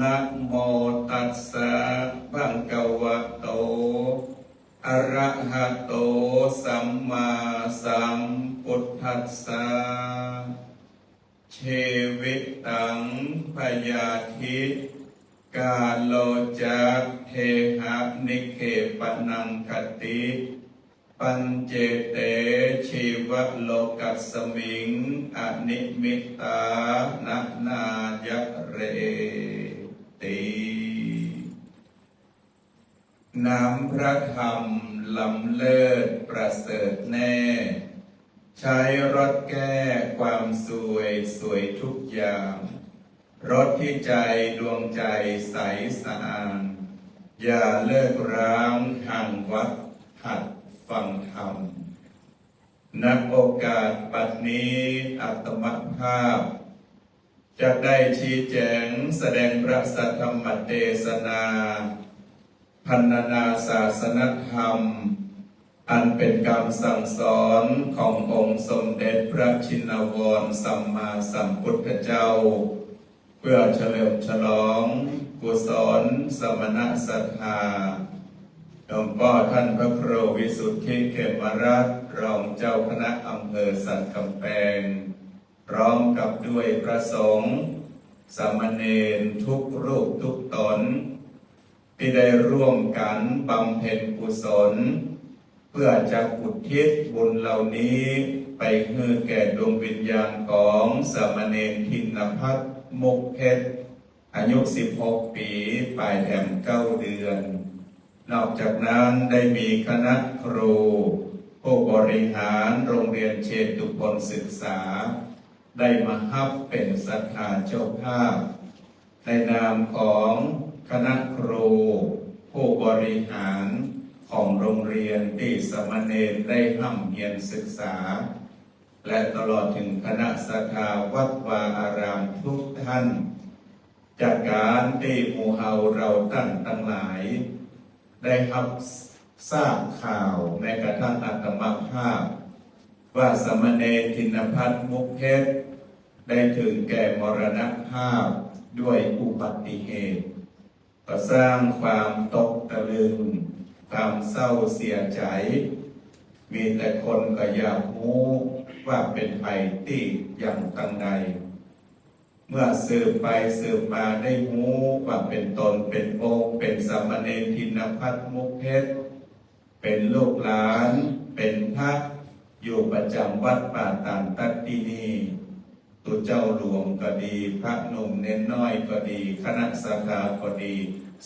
นะโมตัสสะภะคะวะโต อะระหะโต สัมมาสัมพุทธัสสะเชวิตังพยาธิกาโลจักเทหะนิเคปนังคติ ปัญเจเตชีวะโลกัสสมิงอนิมิตานะนายเร ติน้ำพระธรรมลำเลิศประเสริฐแน่ ใช้รถแก้ความสวยสวยทุกอย่าง รถที่ใจดวงใจใสสะอาดอย่าเลิกร้างห่างวัดหัดฟังธรรมนักโอกาสปัดนี้อัตมภาพ จะได้ชี้แจงแสดงพระสัทธรรมเทศนา พันนาศาสนธรรม อันเป็นคำสั่งสอนขององค์สมเด็จพระชินวรสัมมาสัมพุทธเจ้า เพื่อเฉลิมฉลอง กุศลสมณสัทธาหลวงพ่อท่านพระครูวิสุทธิเขมรัตรองเจ้าคณะอำเภอสันกำแพง พร้อมกับด้วยพระสงฆ์สามเณรทุกรูปทุกตน ที่ได้ร่วมกันบำเพ็ญกุศล เพื่อจะอุทิศบุญเหล่านี้ไปให้แก่ดวงวิญญาณของสามเณรทินพัฒมุกเพชรอายุ 16 ปีปลายแถมเก้าเดือน นอกจากนั้นได้มีคณะครูผู้บริหารโรงเรียนเชตุพลศึกษา ได้มาฮับเป็นศรัทธาเจ้าภาพ ในนามของคณะครูผู้บริหารของโรงเรียนที่สามเณรได้ห้ำเรียนศึกษา และตลอดถึงคณะสถาวัดวาอารามทุกท่าน จากการที่มูเฮาเราตั้งทั้งหลาย ได้รับทราบข่าวแม้กระทั่งอัตมภาพ ว่าสามเณรธินพัฒน์มุกเพชร ได้ถึงแก่มรณภาพด้วยอุบัติเหตุก็สร้างความตกตะลึง ความเศร้าเสียใจ มีแต่คนก็อยากรู้ว่าเป็นไปที่อย่างตังใด เมื่อสืบไปสืบมาได้รู้ว่าเป็นตนเป็นองค์เป็นสามเณรทินพัฒมุกเพชรเป็นลูกหลาน เป็นพระอยู่ประจำวัดป่าตานตัดดีนี ตัวเจ้าหลวงก็ดี พระหนุ่มเน้นน้อยก็ดี คณะสภาก็ดี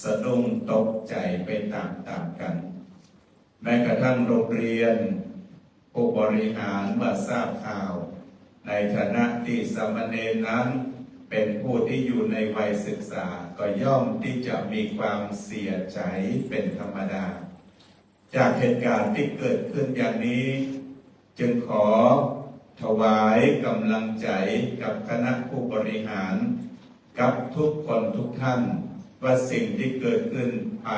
สะดุ้งตกใจไปตามๆกัน แม้กระทั่งโรงเรียนผู้บริหารเมื่อทราบข่าว ในฐานะที่สามเณรนั้น เป็นผู้ที่อยู่ในวัยศึกษาก็ย่อมที่จะมีความเสียใจเป็นธรรมดา จากเหตุการณ์ที่เกิดขึ้นอย่างนี้ จึงขอ ถวายกำลังใจกับคณะผู้บริหาร กับทุกคนทุกท่าน ว่าสิ่งที่เกิดขึ้นไผ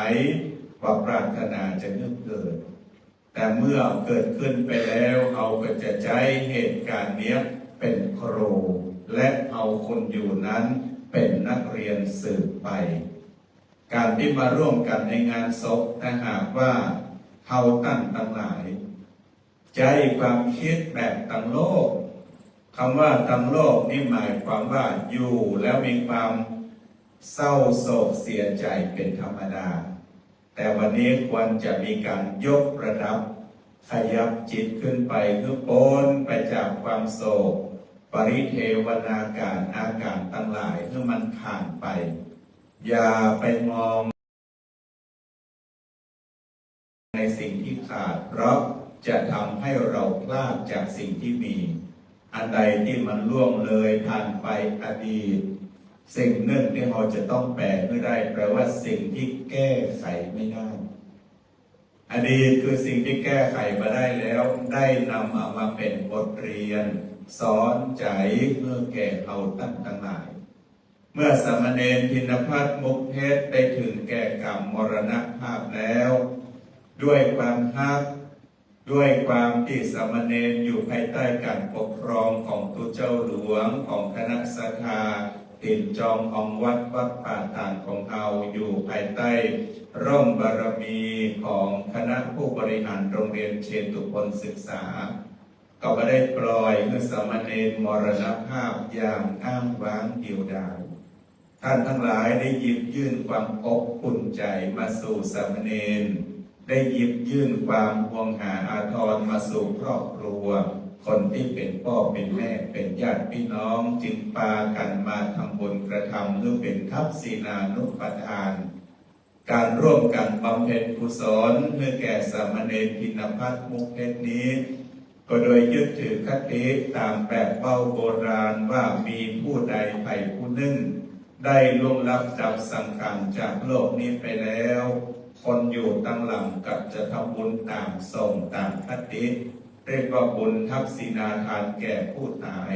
ว่าปรารถนาจะเนื่องเกิด แต่เมื่อเกิดขึ้นไปแล้วเอาก็จะใช้เหตุการณ์เนี้ยเป็นครูและเอาคนอยู่นั้นเป็นนักเรียนสืบไป การที่มาร่วมกันในงานศพถ้าหากว่าเฮาตั้งตั้งหลาย ใจความคิดแบบตังโลกคำว่าตังโลกนี่หมายความว่าอยู่แล้วมีความเศร้าโศกเสียใจเป็นธรรมดา แต่วันนี้ควรจะมีการยกระดับ ขยับจิตขึ้นไปเพื่อพ้นไปจากความโศก ปริเทวนาการอาการตั้งหลายเพื่อมันผ่านไป อย่าไปมอง ในสิ่งที่ขาดเพราะ จะทำให้เราพลาดจากสิ่งที่มี อันใดที่มันล่วงเลยผ่านไปอดีตสิ่งหนึ่งที่เราจะต้องแปลไม่ได้แปลว่าสิ่งที่แก้ไขไม่ได้ อดีตคือสิ่งที่แก้ไขมาได้แล้ว ได้นำเอามาเป็นบทเรียนสอนใจเพื่อแก่เราตั้งทั้งหลาย เมื่อสามเณรพินพัฒน์มุกเพชรได้ถึงแก่กรรมมรณภาพแล้ว ด้วยความฮัก ด้วยความที่สามเณรอยู่ภายใต้การปกครองของตุเจ้าหลวงของคณะสัทธาติดจองของวัดวัดป่าต่างของเราอยู่ภายใต้ ร่มบารมีของคณะผู้บริหารโรงเรียนเชตุพลศึกษา ก็ไม่ได้ปล่อยให้สามเณรมรณภาพอย่างอ้างว้างเดียวดายท่านทั้งหลายได้หยิบยื่นความอบอุ่นใจมาสู่สามเณร ได้หยิบยื่นความห่วงหาอาทรมาสู่ครอบครัว คนที่เป็นพ่อเป็นแม่เป็นญาติพี่น้องจึงปากันมาทำบุญกระทำเพื่อเป็นทักษินานุปทาน การร่วมกันบำเพ็ญกุศลเพื่อแก่สามเณรพินพัฒมุกเพชรนี้ ก็โดยยึดถือคติตามแบบเป้าโบราณว่ามีผู้ใดไปผู้นึ่ง ได้ล่วงลับดับสังขารจากโลกนี้ไปแล้ว คนอยู่ตั้งหลังกับจะทำบุญตามส่งตามคติเรียกว่าบุญทักษิณาทานแก่ผู้ตาย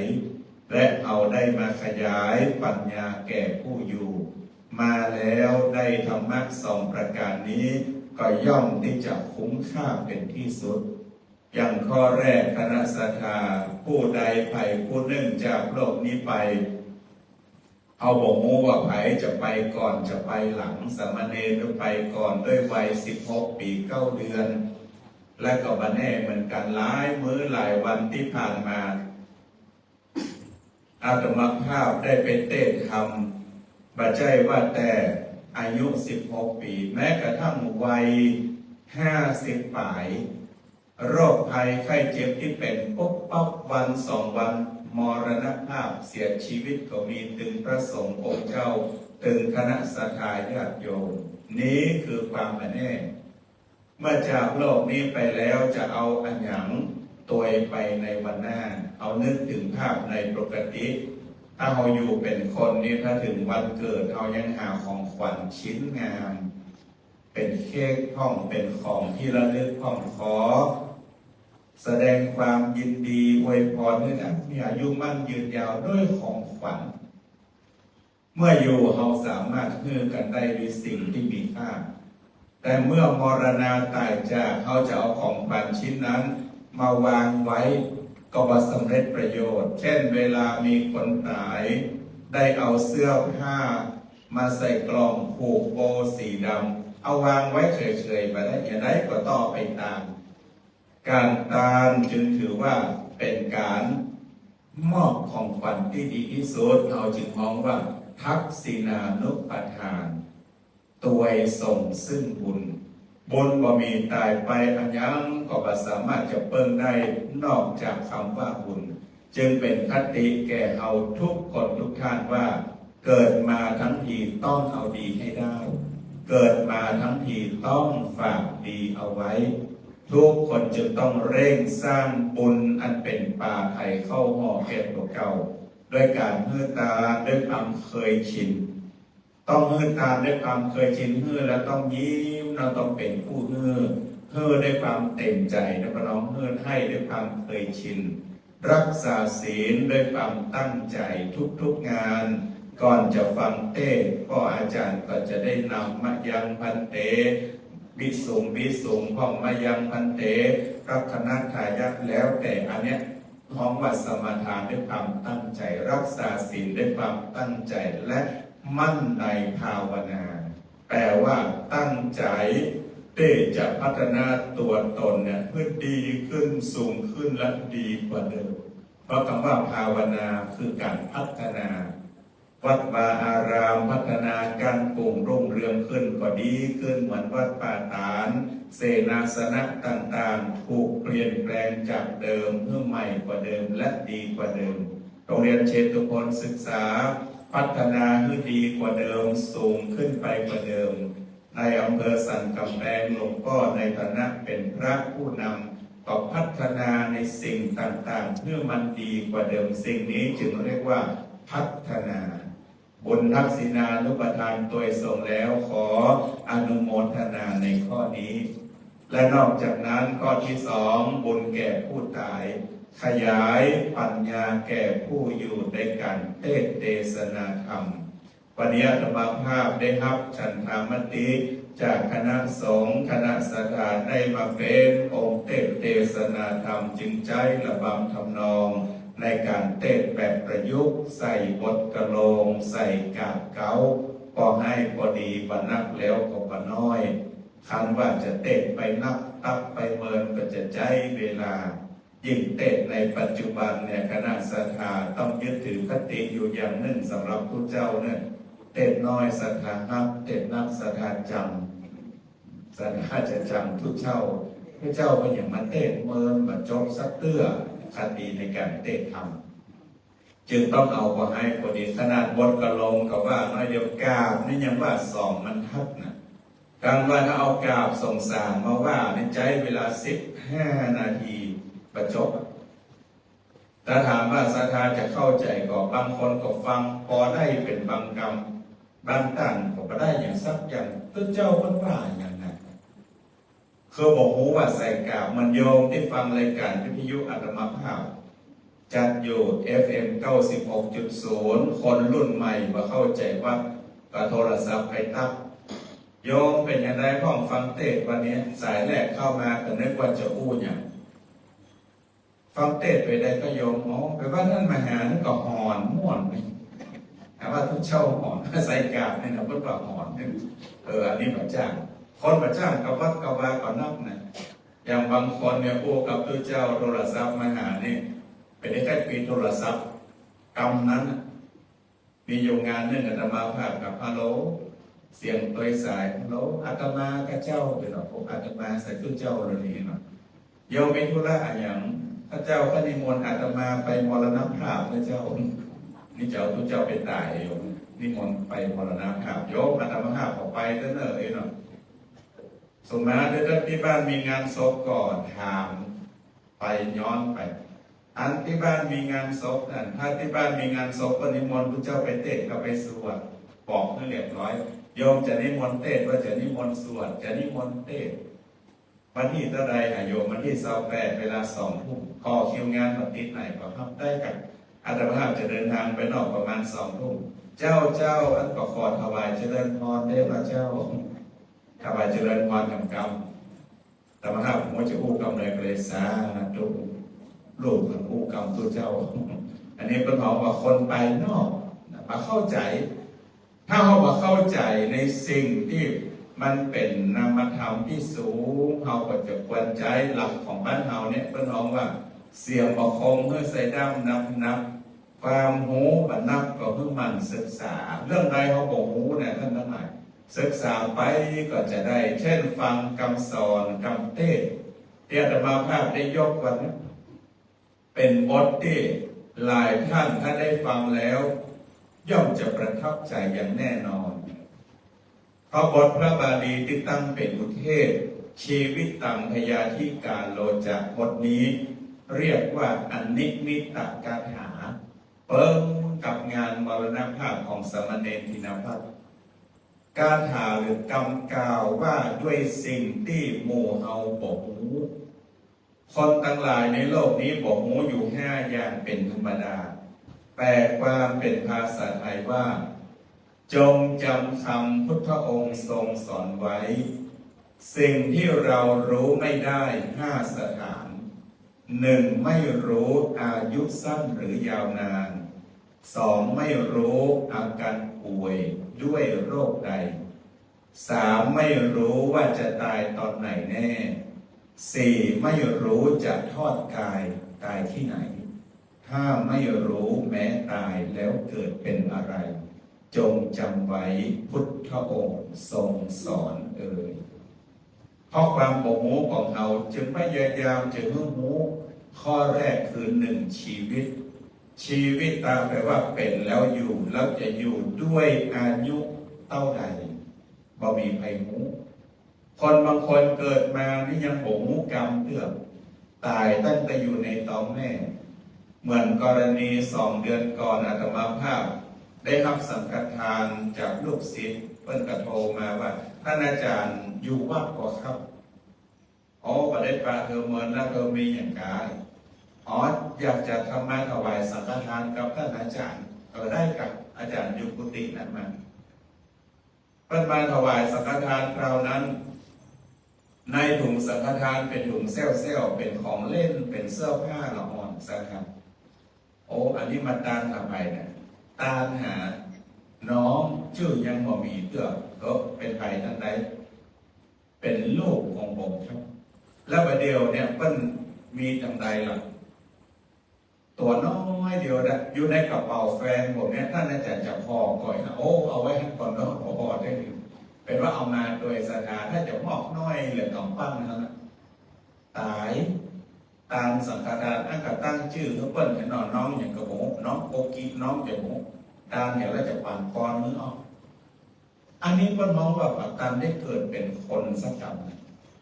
และเอาได้มาขยายปัญญาแก่ผู้อยู่ มาแล้วได้ธรรมะสองประการนี้ ก็ย่อมที่จะคุ้มค่าเป็นที่สุด อย่างข้อแรกคณะสัทธาผู้ใดไผ่ผู้หนึ่งจากโลกนี้ไป เอาบอกมูว่าไผจะไปก่อนจะไปหลังสามเณรหรือไปก่อนด้วยวัยสิบหกปีเก้าเดือน และก็บันแน่เหมือนกันหลายมื้อหลายวันที่ผ่านมา อาตมาภาพได้ไปเต้นคำบัจใจว่าแต่อายุ16ปี แม้กระทั่งวัย50ปลาย โรคภัยไข้เจ็บที่เป็นปุ๊บปั๊บวันสองวัน มรณภาพเสียชีวิตก็มีตึงพระสงฆ์องค์เจ้า ตึงคณะสัตยาญาติโยมนี้คือความแน่ เมื่อจากโลกนี้ไปแล้วจะเอาอันหยังตัวไปในวันหน้า เอานึกถึงภาพในปกติ ถ้าเราอยู่เป็นคนนี้ถ้าถึงวันเกิดเรายังหาของขวัญชิ้นงาม เป็นเค้กห้องเป็นของที่ระลึกห้องขอ แสดงความยินดีอวยพรให้นมีอายุมั่นยืนยาวด้วยของขวัญเมื่ออยู่เราสามารถเพื่อกันได้ด้วยสิ่งที่มีค่าแต่เมื่อมรณาตายจากเขาจะเอาของขวัญชิ้นนั้น มาวางไว้ก็ว่าสำเร็จประโยชน์ เช่น เวลามีคนตาย ได้เอาเสื้อผ้า มาใส่กล่องผูกโบสีดำเอาวางไว้เฉยๆไปได้อย่าได้ก็ต่อไปตาม การตามจึงถือว่าเป็นการมอบของขวัญที่ดีที่สุดเราจึงมองว่า ทักษินานุปทาน ตัวส่งซึ่งบุญ บุญบ่มีตายไปอันยังก็บ่สามารถจะเปิ้งได้นอกจากคำว่าบุญ จึงเป็นคติแก่เอาทุกคนทุกท่านว่า เกิดมาทั้งทีต้องเอาดีให้ได้ เกิดมาทั้งทีต้องฝากดีเอาไว้ ทุกคนจึงต้องเร่งสร้างบุญอันเป็นป่าไผ่เข้าห่อเก็บตัวเก่า ด้วยการเพื่อตาด้วยความเคยชิน ต้องเฮือตาด้วยความเคยชินเฮือแล้วต้องยิ้มเราต้องเป็นผู้เฮือเฮือด้วยความเต็มใจนะพี่น้องเฮือให้ด้วยความเคยชิน รักษาศีลด้วยความตั้งใจทุกๆงาน ก่อนจะฟังเทศพ่ออาจารย์ก็จะได้นำมายังพันเต วิสุงวิสุงพ่องมายังพันเตรักคณะทายาทแล้วแต่อันเนี้ยของวัดสมทานด้วยความตั้งใจรักษาศีลด้วยความตั้งใจและมั่นในภาวนา แปลว่าตั้งใจที่จะพัฒนาตัวตนเนี่ยเพื่อดีขึ้นสูงขึ้นและดีกว่าเดิม เพราะคำว่าภาวนาคือการพัฒนา วัดวาอารามพัฒนาการปรุงรุ่งเรืองขึ้นก็ดีขึ้นเหมือนวัดป่าตาน เสนาสนะต่างๆ ถูกเปลี่ยนแปลงจากเดิมเพื่อใหม่กว่าเดิมและดีกว่าเดิม โรงเรียนเชตุพลศึกษา พัฒนาให้ดีกว่าเดิมสูงขึ้นไปกว่าเดิม ในอำเภอสันกำแพงหลวงพ่อในฐานะเป็นพระผู้นำก็พัฒนาในสิ่งต่างๆ เพื่อมันดีกว่าเดิมสิ่งนี้จึงเรียกว่าพัฒนา บุญทักษิณานุปทานตัวส่งแล้วขออนุโมทนาในข้อนี้ และนอกจากนั้นข้อที่สองบุญแก่ผู้ตาย ขยายปัญญาแก่ผู้อยู่ในการเทศเทศนาธรรมวันนี้อาตมภาพได้รับฉันทามติจากคณะสงฆ์คณะสถานได้มาเป็นองค์เทศเทศนาธรรมจึงใจระบำทำนอง ในการเต้นแบบประยุกต์ ใส่บทกระโลง ใส่กาบเกาพอให้พอดีบรนักแล้วก็บน้อย คันว่าจะเต้นไปนับตับไปเมินก็จะใจเวลา ยิ่งเต้นในปัจจุบันเนี่ยคณะศรัทธาต้องยึดถือคติอยู่อย่างหนึ่งสำหรับผู้เจ้าเนี่ยเต้นน้อยศรัทธานับเต้นนักศรัทธาจำศรัทธาจะจำทุกเจ้าพระเจ้าก็อย่างมาเต้นเมินมาจบสักเตื้อ คติในการเต้นทำจึงต้องเอาไปให้พอดีขนาบทกระลงกับว่าน้อยเดียวกาบนี่ยังว่าสองมันทัดนะการว่าถ้าเอากาบส่งสารมาว่าในใจเวลาสิบห้านาทีประจบถ้าถามว่าศรัทธาจะเข้าใจก็บางคนก็ฟังพอได้เป็นบางกรรมบางต่างก็ได้อย่างสักอย่างตัวเจ้ามันว่าอย่าง นั้นคือบอกหูว่าใส่กราบมันโยมที่ฟังรายการวิทยุอัตมาภาพ จัดอยู่ FM 96.0 คนรุ่นใหม่มาเข้าใจว่าก็โทรศัพท์ไปตั้งโยมเป็นอย่างไรพ่องฟังเทศวันนี้สายแรกเข้ามาก็นึกว่าจะอู้อย่างฟังเทศไปได้ก็โยมอ๋อไปว่าท่านมหานั่นก็หอนม่วนไปแต่ว่าทุกเช่าหอนใส่กาบเนี่ยนะเพื่อหอนเอออันนี้พระจ้าง คนพระจ้างกับวัดกับวาก็นับนะอย่างบางคนเนี่ยโอ้กับตัวเจ้าโทรศัพท์มาหาเนี่ยเป็นได้แค่ปีโทรศัพท์กรรมนั้น มีอยู่งานหนึ่งอาตมาภาพกับฮัลโหลเสียงตัวสายโลอาตมาก็เจ้าเป็นหรอผมอาตมาใส่ตุ้เจ้าเรื่องนี้เนาะโยมเป็นธุระอะไรอย่างพระเจ้าก็นิมนต์อาตมาไปมรณภาพพระเจ้า นี่เจ้าตุ้เจ้าเป็นตายโยมนิมนต์ไปมรณภาพโยมอาตมาภาพออกไปเด้อเนอะเอ้เนาะ สมมาเด้อที่บ้านมีงานศพก่อนถามไปย้อนไป อันที่บ้านมีงานศพนั่นถ้าที่บ้านมีงานศพก็นิมนต์พระเจ้าไปเตะก็ไปสวดบอกให้เรียบร้อยโยมจะนิมนต์เทศน์ว่าจะนิมนต์สวดจะนิมนต์เทศน์วันที่เท่าไรอะโยมวันที่สองแปดเวลาสองทุ่มพอคิวงานปฏิทินไหนก็ทำได้กันอาตมาภาพจะเดินทางไปนอกประมาณสองทุ่มเจ้าเจ้าอันก็ขอถวายเจริญพรได้พระเจ้า ถวายเจริญพรกำกำอาตมาภาพผมว่าจะอู้กำเลยเลยสาธุลูกของอู้กำตัวเจ้า อันนี้เป็นของว่าคนไปนอกมาเข้าใจ ถ้าเขาบอกเข้าใจในสิ่งที่มันเป็นนามธรรมที่สูงเขาก็จะควรใจหลักของบ้านเฮาเนี่ยเพื่อนน้องว่าเสียงประคองเมื่อใส่ด้ามนับนับความหูบันนับก็เพิ่งมันศึกษา เรื่องใดเขาบอกหูเนี่ยท่านทั้งหลาย ศึกษาไปก็จะได้ เช่นฟังคำสอนคำเทศน์ที่อาตมาภาพได้ยกวันนี้เป็นบทที่หลายท่านถ้าได้ฟังแล้ว ย่อมจะประทับใจอย่างแน่นอน เพราะบทพระบาลีที่ตั้งเป็นอุเทศ ชีวิตตังพยาธิการโลจากบทนี้ เรียกว่าอนนิมิตตกาถาเปิงกับงานมรณภาพของสมณเณรธินพัฒน์ การถาหรือกำกล่าวว่าด้วยสิ่งที่หมู่เฮาบอกหูคนทั้งหลายในโลกนี้บอกหูอยู่ห้าอย่างเป็นธรรมดา แปลความเป็นภาษาไทยว่า จงจำคำพุทธองค์ทรงสอนไว้ สิ่งที่เรารู้ไม่ได้ห้าสถานหนึ่งไม่รู้อายุสั้นหรือยาวนาน สองไม่รู้อาการป่วยด้วยโรคใดสามไม่รู้ว่าจะตายตอนไหนแน่สี่ไม่รู้จะทอดกายตายที่ไหน ถ้าไม่รู้แม้ตายแล้วเกิดเป็นอะไร จงจำไว้พุทธองค์ทรงสอนเอ่ยเพราะความโมโหของเราจึงพยายามจะรู้หูข้อแรกคือหนึ่งชีวิต ชีวิตตาแปลว่าเป็นแล้วอยู่แล้วจะอยู่ด้วยอายุเท่าใดบ่มีใครหู คนบางคนเกิดมานี่ยังโหหูกรรมเกือบตายตั้งแต่อยู่ในท้องแม่ เหมือนกรณีสองเดือนก่อนอาตมาภาพ ได้รับสังฆทานจากลูกศิษย์เพิ่นกระโทรมาว่าท่านอาจารย์อยู่วัดก่อครับอ๋อประเด็นปลาเธอเมินแล้วเธอมีอย่างกาย อ๋ออยากจะทำมาถวายสังฆทานกับท่านอาจารย์เออได้กับอาจารย์ยู่กุฏินั้นมาเพิ่นมาถวายสังฆทานคราวนั้น ในถุงสังฆทานเป็นถุงเซลเซลเป็นของเล่นเป็นเสื้อผ้าละอ่อนสักครับโอ้อันนี้มาตานกับไปเนี่ยตานหาน้องชื่อยังบ่มีเตื้อก็เป็นไผทั้งใดเป็นลูกของผมครับ แล้วประเดี๋ยวเนี่ยเปิ้นมีจังใดล่ะ ตัวน้อยเดียวนะอยู่ในกระเป๋าแฟนผมเนี่ยท่านอาจารย์จะพอก่อยนะโอ้เอาไว้ให้ก่อนเนาะพอได้อยู่เป็นว่าเอามาโดยสถาถ้าจะมอกน้อยเหลือกำปั้นเท่านั้นตายตามสังฆทานอันก็ตั้งชื่อเขาเปิ้นให้นอนน้องอย่างกระโหน้องโกกีน้องจะโหมตามอย่างแล้วจะปั่นกรมือออกอันนี้เปิ้นมองว่าปัตตันได้เกิดเป็นคนสักกรรม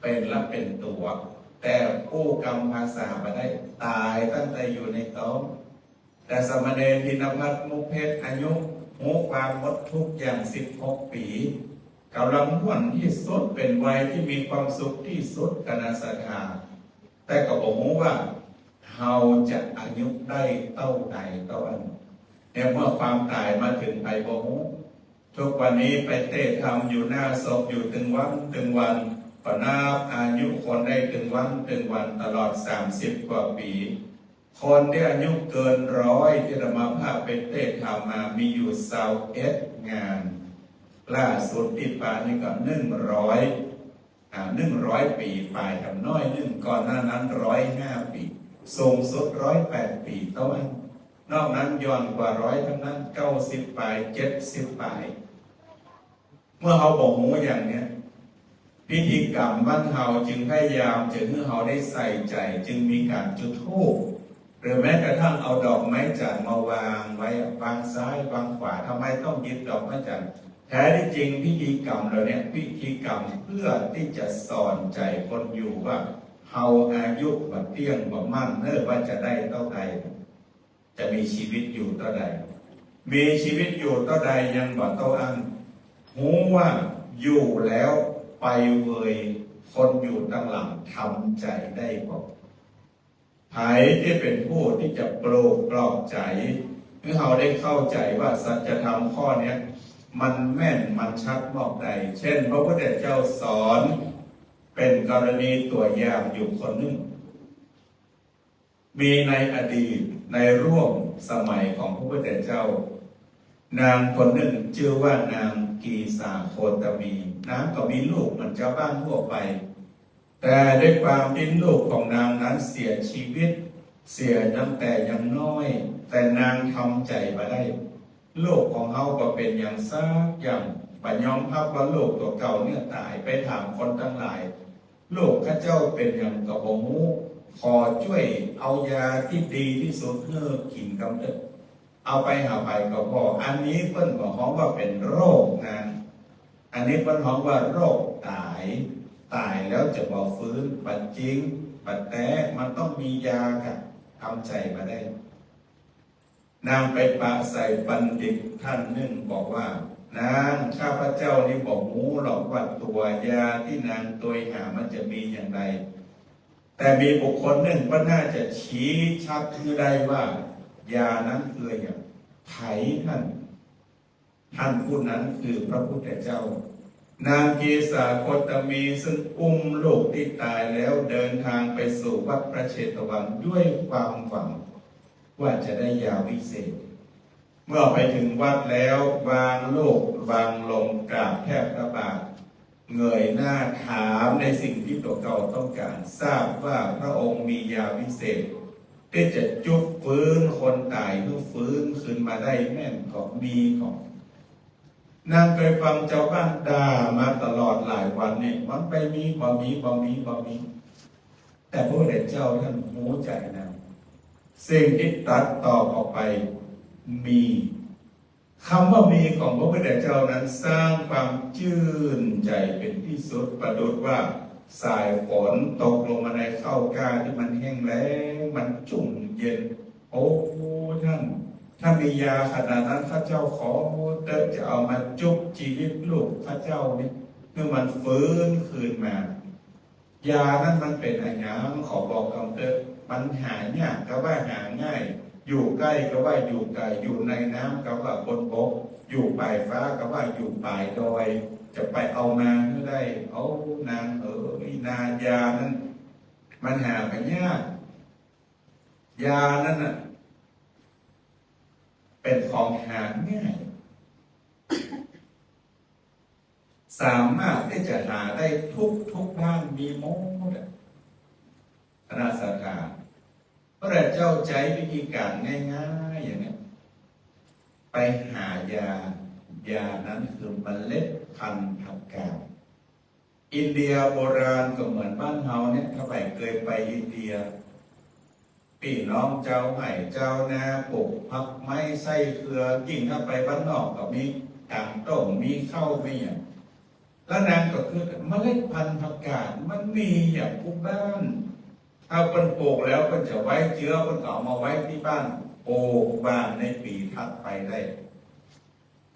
เป็นและเป็นตัว แต่ผู้กรรมภาษามาได้ตายตั้งแต่อยู่ในท้องแต่สมณเณรพินพัฒน์มุกเพชรอายุมุความมดทุกอย่างสิบหกปีกำลังม่วนที่สุดเป็นวัยที่มีความสุขที่สุดกนาสถาแต่ก็บอกว่าเฮาจะอายุได้เต้าใดเต้าอันเนี่ยเมื่อความตายมาถึงไปบอกทุกวันนี้ไปเต้ทำอยู่หน้าศพอยู่ถึงวันถึงวัน ปนาบอายุคนได้ถึงวันถึงวันตลอด 30 กว่าปี คนที่อายุเกินร้อยที่เรามาภาพไปเต้ทำมามีอยู่สาวเอ็ดงานล่าสุดที่ปานนี่ก็หนึ่งร้อยหนึ่งร้อยปีปลายกับน้อยหนึ่งก่อนหน้านั้นร้อยห้าปีสูงสุดร้อยแปดปีเท่านั้นนอกนั้นย้อนกว่าร้อยทั้งนั้นเก้าสิบปลายเจ็ดสิบปลาย เมื่อเขาบอกหูอย่างเนี้ย พิธีกรรมบ้านเฮาจึงพยายามจะให้เขาได้ใส่ใจ จึงมีการจุดธูปหรือแม้กระทั่งเอาดอกไม้จันทร์มาวางไว้วางซ้ายวางขวาทำไมต้องยึดดอกไม้จันทร์แท้ที่จริงพิธีกรรมเราเนี่ยพิธีกรรมเพื่อที่จะสอนใจคนอยู่ว่าเฮาอายุบัดเตี้ยงบัดมั่นเนื่อว่าจะได้เท่าใดจะมีชีวิตอยู่เท่าใดมีชีวิตอยู่เท่าใดยังบ่เท่าอันหูว่าอยู่แล้ว ไปเวยคนอยู่ตั้งหลังทำใจได้บอกไผที่เป็นผู้ที่จะโปรกปลอบใจเมื่อเราได้เข้าใจว่าสัจธรรมข้อเนี้ยมันแม่นมันชัดบอกใด เช่น พระพุทธเจ้าสอนเป็นกรณีตัวอย่างอยู่คนหนึ่ง มีในอดีตในร่วมสมัยของพระพุทธเจ้า นางคนหนึ่งชื่อว่านางกีสาโคตมี นางก็มีลูกเหมือนเจ้าบ้านทั่วไป แต่ด้วยความที่ลูกของนางนั้นเสียชีวิต เสียตั้งแต่ยังน้อย แต่นางทำใจมาได้โลกของเขาก็เป็นอย่างซากอย่างปัญญอมภาพว่าโลกตัวเก่าเนี่ยตายไปถามคนทั้งหลายโลกข้าเจ้าเป็นอย่างกับโมูขอช่วยเอายาที่ดีที่สุดเพื่อกินกำเนิดเอาไปหาไปก็พออันนี้เพิ่นบอกฮ้องว่าเป็นโรคนะ อันนี้เพิ่นฮ้องว่าโรคตาย ตายแล้วจะบอกฟื้น บัดจริง บัดแต่มันต้องมียากับทำใจมาได้นางไปปะใส่บัณฑิตท่านหนึ่งบอกว่านางข้าพระเจ้านี่บอกหมูหรอกว่าตัวยาที่นางตัวหามันจะมีอย่างไร แต่มีบุคคลหนึ่งก็น่าจะชี้ชัดคือได้ว่า ยานั้นคืออย่างไถท่าน ท่านผู้นั้นคือพระพุทธเจ้า นางกีสาโคตมีซึ่งอุ้มลูกที่ตายแล้วเดินทางไปสู่วัดพระเชตวันด้วยความหวัง ว่าจะได้ยาวิเศษ เมื่อไปถึงวัดแล้ววางโลกวางลงกราบแทบพระบาทเงยหน้าถามในสิ่งที่ตัวเก่าต้องการทราบว่าพระองค์มียาวิเศษที่จะจุบฟื้นคนตายหรือฟื้นคืนมาได้แม่นของมีของ นางเคยฟังเจ้าบ้านด่ามาตลอดหลายวันเนี่ยมันไปมีบ่มีบ่มีบ่มี แต่พระเดชเจ้าท่านหูใจนะสิ่งที่ตรัสตอบออกไปมีคำว่ามีของพระพุทธเจ้านั้นสร้างความชื่นใจเป็นที่สุดประดุดว่าสายฝนตกลงมาในเข้ากาที่มันแห้งแล้งมันจุ่มเย็น โอ้ท่าน ถ้ามียาขนาดนั้นข้าเจ้าขอเติจะเอามาจุบชีวิตลูกข้าเจ้านี่เพื่อมันฟื้นคืนมา ยานั้นมันเป็นอะไรนะขอบอกคำเติมันหายากก็ว่าหาง่าย อยู่ใกล้ก็ว่าอยู่ไกลอยู่ในน้ำก็ว่าบนบก อยู่ปลายฟ้าก็ว่าอยู่ปลายดอย จะไปเอามาไม่ได้ เอานางเออนายานั้น มันหากันยากยานั้นน่ะ เป็นของหาง่าย สามารถที่จะหาได้ทุกทุกบ้านมีหมดอะคณะสัตยาพระเจ้าใจวิธีการง่ายๆอย่างนี้ไปหายายานั้นคือเมล็ดพันธุ์ผักกาดอินเดียโบราณก็เหมือนบ้านเฮาเนี่ยถ้าไปเคยไปอินเดีย พี่น้องเจ้าไห่เจ้านาปลูกพักไม้ไส้เครือยิ่งถ้าไปบ้านนอกก็มีต่างต้มมีข้าวมีอย่างแล้วนางก็คือเมล็ดพันธุ์ผักกาดมันมีอย่างทุกบ้านถ้าเป็นปลูกแล้วมันจะไว้เชื้อมันก็เอามาไว้ที่บ้านปลูกบ้านในปีถัดไปได้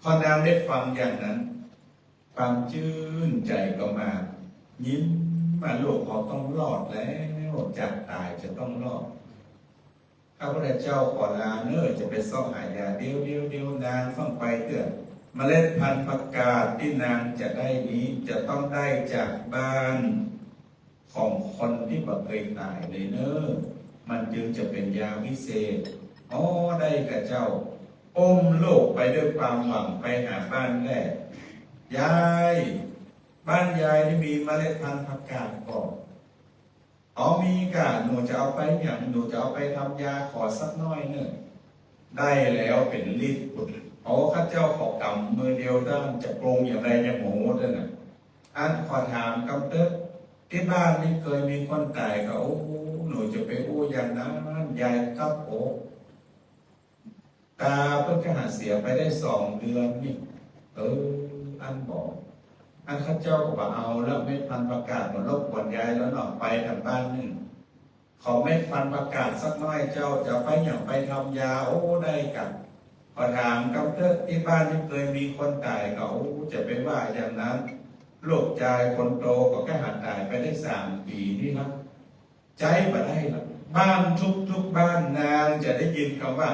พอนางได้ฟังอย่างนั้น ความชื่นใจก็มา ยิ้มมาลูกเขาต้องรอดแล้วจากตายจะต้องรอด ข้าพเจ้าขอลาเนอจะไปซ่อหายาเดียวเดียวเดียวนางฟังไปเถื่อนเมล็ดพันธุ์ผักกาดที่นางจะได้นี้จะต้องได้จากบ้านของคนที่บ่เคยตายเลยเนอะมันจึงจะเป็นยาวิเศษอ๋อได้กับเจ้าอมโลกไปด้วยความหวังไปหาบ้านแรกยาย บ้านยายนี่มีเมล็ดพันธุ์ผักกาดก่อน อ๋อมีกะหนูจะเอาไปอย่างหนูจะเอาไปทำยาขอสักน้อยเนอะได้แล้วเป็นลิตรปุดอ๋อข้าเจ้าขอกำมือเดียวด้านจะปรงอย่างไรอย่างหมูด้วยนะอันขอถามกำเตอที่บ้านนี่เคยมีคนตายก็โอ้หนูจะไปอู้อย่างนั้นยายกับโอ้ตาเพิ่งจะหาเสียไปได้สองเดือนนี่เอออันบอก อันข้าเจ้าก็บอกเอาแล้วไม่พันประกาศมารบกวนยายแล้วหนอไปทางบ้านหนึ่งขอไม่พันประกาศสักน้อยเจ้าจะไปอย่างไปทำยาโอ้ได้กันพอถามกับเตอที่บ้านนี่เคยมีคนตายก็โอ้จะไปว่าอย่างนั้นลูกชายคนโตก็แค่หัดตายไปได้สามปีนี่นะใจมาได้ละบ้านทุกทุกบ้านนางจะได้ยินคำว่า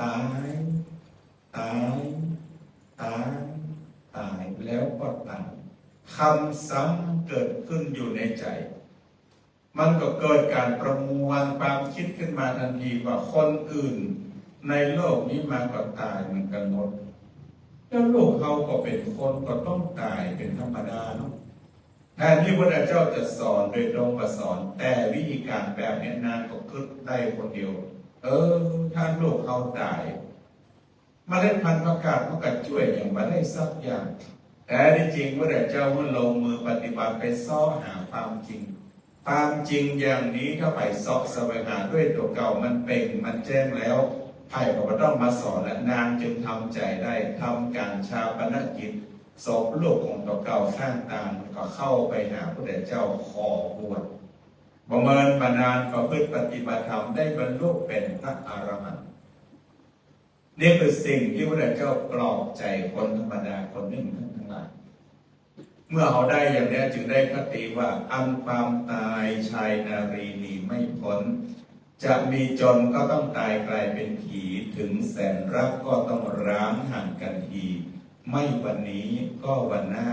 ตายตายตายตายแล้วก็ตาย คำซ้ำเกิดขึ้นอยู่ในใจ มันก็เกิดการประมวลความคิดขึ้นมาทันทีว่าคนอื่น ในโลกนี้มาก็ตายเหมือนกันหมดแล้วโลกเขาก็เป็นคนก็ต้องตายเป็นธรรมดาเนาะแทนที่พระเจ้าจะสอนโดยตรงมาสอน แต่วิธีการแบบนี้นางก็คิดได้คนเดียว เออถ้านโลกเขาตายมเมล็ดพันธุ์ประกาศมันก็ช่วยอย่างมาได้สักอย่าง แต่ที่จริงพระเจ้าเมื่อลงมือปฏิบัติไปซ้อหาความจริง ความจริงอย่างนี้เข้าไปสอบแสวงหาด้วยตัวเก่ามันเป็นมันแจ้งแล้วไผ่ก็บ่ต้องมาสอนและนางจึงทำใจได้ทำการชาปนกิจศพลูกของตัวเก่าข้างตางก็เข้าไปหาพระเจ้าขอบวชประเมินมานานประพฤติปฏิบัติธรรมได้บรรลุเป็นพระอรหันต์นี่คือสิ่งที่พระเจ้าปลอบใจคนธรรมดาคนหนึ่งทั้ง เมื่อเขาได้อย่างนี้จึงได้คติว่าอันความตายชายนารีนีไม่พ้น จะมีจนก็ต้องตายกลายเป็นผีถึงแสนรักก็ต้องร้างห่างกันที ไม่วันนี้ก็วันหน้า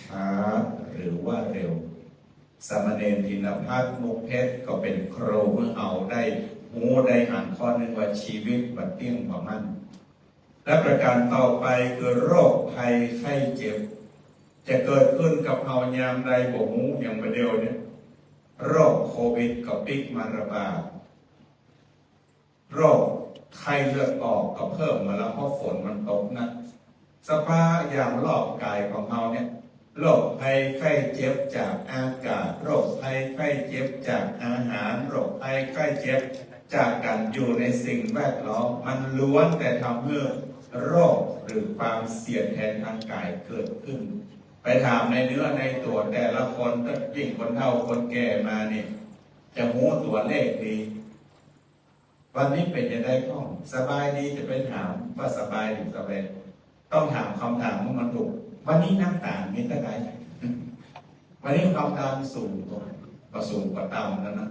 ช้าหรือว่าเร็วสามเณรธินภัทรมุกเพชรก็เป็นครูเมื่อเอาได้หูได้อ่านข้อหนึ่งว่าชีวิตบัดเตี้ยงบ่มั่นและประการต่อไปคือโรคภัยไข้เจ็บ จะเกิดขึ้นกับเฮายามใดบ่หูอย่างประเดียวเนี่ยโรคโควิดกับปิกมาระบาดโรคไข้เลือดออกก็เพิ่มมาแล้วเพราะฝนมันตกนะสภาพอย่างรอบกายของเฮาเนี่ยโรคภัยไข้เจ็บจากอากาศโรคภัยไข้เจ็บจากอาหารโรคภัยไข้เจ็บจากการอยู่ในสิ่งแวดล้อมมันล้วนแต่ทำให้โรคหรือความเสียดแทนทางกายเกิดขึ้น ไปถามในเนื้อในตัวแต่ละคนถ้ายิ่งคนเฒ่าคนแก่มาเนี่ย จะหูตัวเลขดี วันนี้เป็นยังไงข้องสบายดีจะไปถามว่าสบายหรือสบายต้องถามคำถามว่ามันถูก วันนี้น้ำตาลมีเท่าไหร่วันนี้ความดันสูงกว่าก็สูงกว่าต่ำแล้วนะ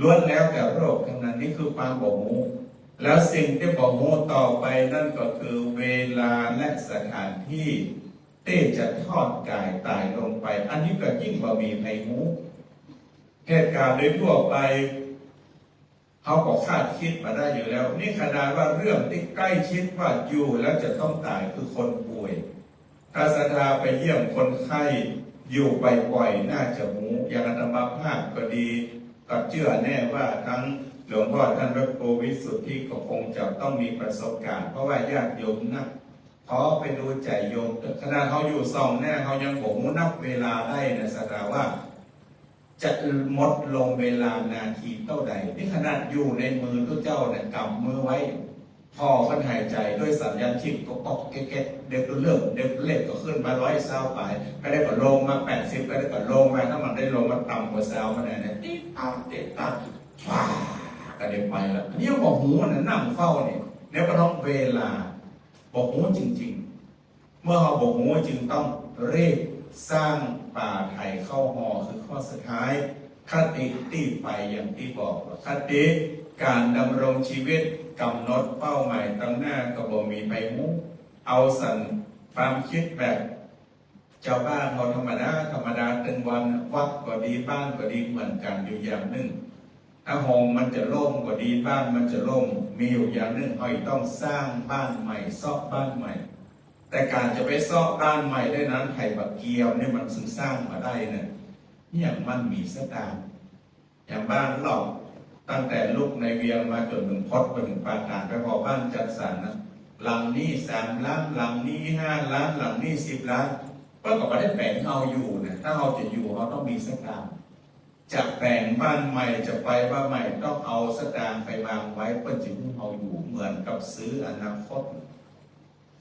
ล้วนแล้วแต่โรคทั้งนั้นนี่คือความบ่มูแล้วสิ่งที่บ่มูต่อไปนั่นก็คือเวลาและสถานที่ ที่จะทอดกายตายลงไป อันนี้ก็ยิ่งบ่มีใครมูเหตุการณ์โดยทั่วไปเขาก็คาดคิดมาได้อยู่แล้ว นี่ขนาดว่าเรื่องที่ใกล้ชิดว่าอยู่แล้วจะต้องตายคือคนป่วยถ้าสถาไปเยี่ยมคนไข้อยู่บ่อยน่าจะหูอย่างอาตมาภาพก็ดีกับเชื่อแน่ว่าทั้งหลวงพ่อท่านพระโควิสุทธิก็คงจะต้องมีประสบการณ์ เพราะว่าญาติโยมนัก เขอไปดูใจโยมขณะเขาอยู่ซองแน่เขายังบอกมุนับเวลาได้นะสถาว่า จะหมดลงเวลานาทีเท่าใดนี่ขนาดอยู่ในมือทุกเจ้าเนี่ยกำมือไว้พอกันหายใจด้วยสัญญาณชิปก็ปอกแก๊กๆเด็กเริ่มเด็กเล็กก็ขึ้นมาร้อยเศร้าไปก็ได้ก็ลงมาแปดสิบก็ได้ก็ลงมาถ้ามันได้ลงมาต่ำกว่าเศร้ามาเนี่ยเนี่ยติ๊ดตามติ๊ดตามว้าก็ได้ไปล้วอันนี้บอกหูนะนั่งเฝ้าเนี่ยเนี่ยก็ต้องเวลา บอกหูจริง ๆ เมื่อเราบอกหูจึงต้องเรีบสร้างป่าไถ่เข้าหอคือข้อสุดท้ายคติตีไปอย่างที่บอกคติการดำรงชีวิตกำหนดเป้าหมายตั้งหน้าก็บ่มีไปมุเอาสันความคิดแบบเจ้าบ้านเราธรรมดาธรรมดาตึงวันวัดก็ดีบ้านก็ดีเหมือนกันอยู่อย่างหนึ่ง ถ้าหองมันจะล่มก็ดีบ้านมันจะล่ม มีอยู่อย่างหนึ่งเราต้องสร้างบ้านใหม่ซ่อกบ้านใหม่ แต่การจะไปซ่อกบ้านใหม่ได้นั้นไผ่บักเกียวเนี่ยมันซึ่งสร้างมาได้เนี่ยอย่างมันมีสตางอย่างบ้านเราตั้งแต่ลูกในเวียงมาจนถึงพดไปถึงปาการไปพอบ้านจัดสรรนะหลังนี้สามล้านหลังนี้ห้าล้านหลังนี้สิบล้านก็ก็ไม่ได้แปลงเอาอยู่นะถ้าเราจะอยู่เราต้องมีสตางค์ จะแปลงบ้านใหม่จะไปบ้านใหม่ต้องเอาสตางค์ไปวางไว้เพื่อจะเราอยู่เหมือนกับซื้ออนาคต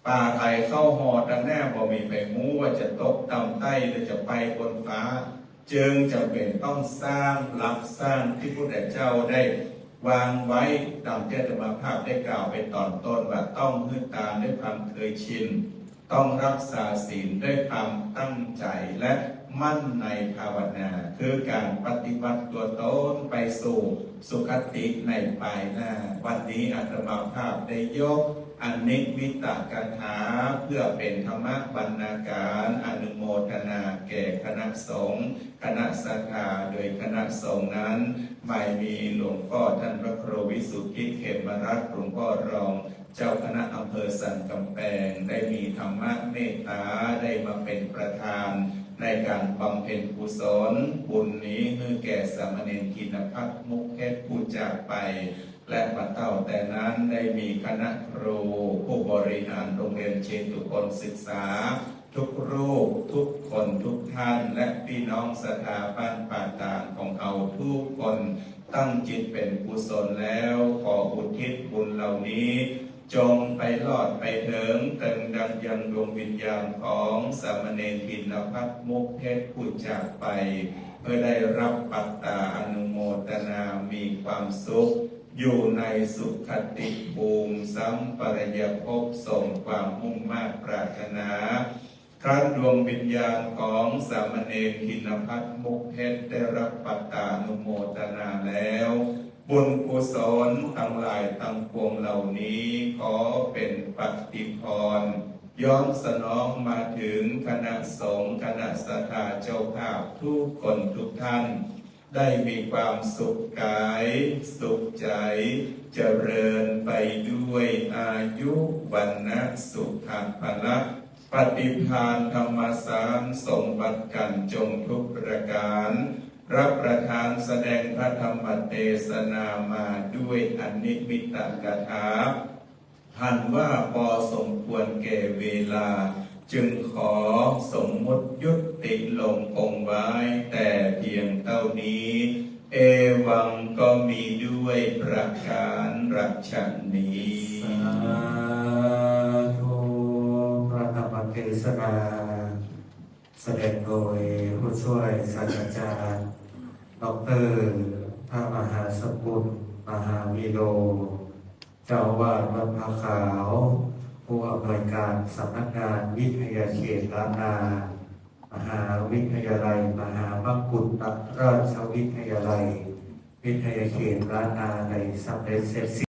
ป่าไทยเข้าหอดังแน่บ่มีไปมูว่าจะตกต่ำใต้หรือจะไปบนฟ้า จึงจำเป็นต้องสร้างหลักสร้างที่พระพุทธเจ้าได้วางไว้ตามเจตมาภาพได้กล่าวไปตอนต้นว่าต้องฮึดตามด้วยความเคยชิน ต้องรักษาศีลด้วยความตั้งใจและมั่นในภาวนา คือการปฏิบัติตัวตนไปสู่สุขติในปลายหน้า วันนี้อาตมาภาพได้ยกอันนิวิตากถาเพื่อเป็นธรรมบรรณาการอนุโมทนาแก่คณะสงฆ์คณะสักาโดยคณะสงฆ์นั้น ไม่มีหลวงพ่อท่านพระครูวิสุทธิเขมรัตน์หลวงพ่อรอง เจ้าคณะอำเภอสันกำแพงได้มีธรรมะเมตตาได้มาเป็นประธาน ในการบำเพ็ญกุศลบุญนี้คือแก่สามเณรกินพัฒมุกเพชรผู้จากไป และมาเต่าแต่นั้นได้มีคณะครูผู้บริหารโรงเรียนเชตุพนศึกษา ทุกรูปทุกคนทุกท่านและพี่น้องสถาบันป่าต่างของเขาทุกคนตั้งจิตเป็นกุศลแล้วขออุทิศบุญเหล่านี้ จงไปรอดไปเถึงตึงดังยังดวงวิญญาณของสามเณรพินลพัฒมุกเพชรผู้จากไป เพื่อได้รับปัตตาอนุโมทนามีความสุข อยู่ในสุขติภูมิสัมปรายภพส่งความมุ่งมา่ปรารถนาครั้นดวงวิญญาณของสามเณรพินพัฒมุกเพชรได้รับปัตตาอนุโมทนาแล้ว บุญกุศลทั้งหลายทั้งปวงเหล่านี้ ขอเป็นปฏิพรย้อนสนองมาถึงคณะสงฆ์คณะสถาเจ้าภาพทุกคนทุกท่าน ได้มีความสุขกาย สุขใจ เจริญไปด้วยอายุวันนะสุขภาละปฏิภาณธรรมสารสมบัติกันจงทุกประการ รับประทานแสดงพระธรรมเทศนามาด้วยอนิมิตกถาหันว่าพอสมควรแก่เวลา จึงขอสมมติยุติลงคงไว้แต่เพียงเท่านี้ เอวังก็มีด้วยประการรัชนีสาธุพระธรรมเทศนาแสดงโดยผู้ช่วยศาสตราจารย์ ดรพระมหาสกุล มหาวิโล เจ้าวาดวัดพระขาว ผู้อำนวยการสำนักงานวิทยาเขตล้านนา มหาวิทยาลัย มหามกุฏราชวิทยาลัย วิทยาเขตล้านนาในสำเร็จเสร็จ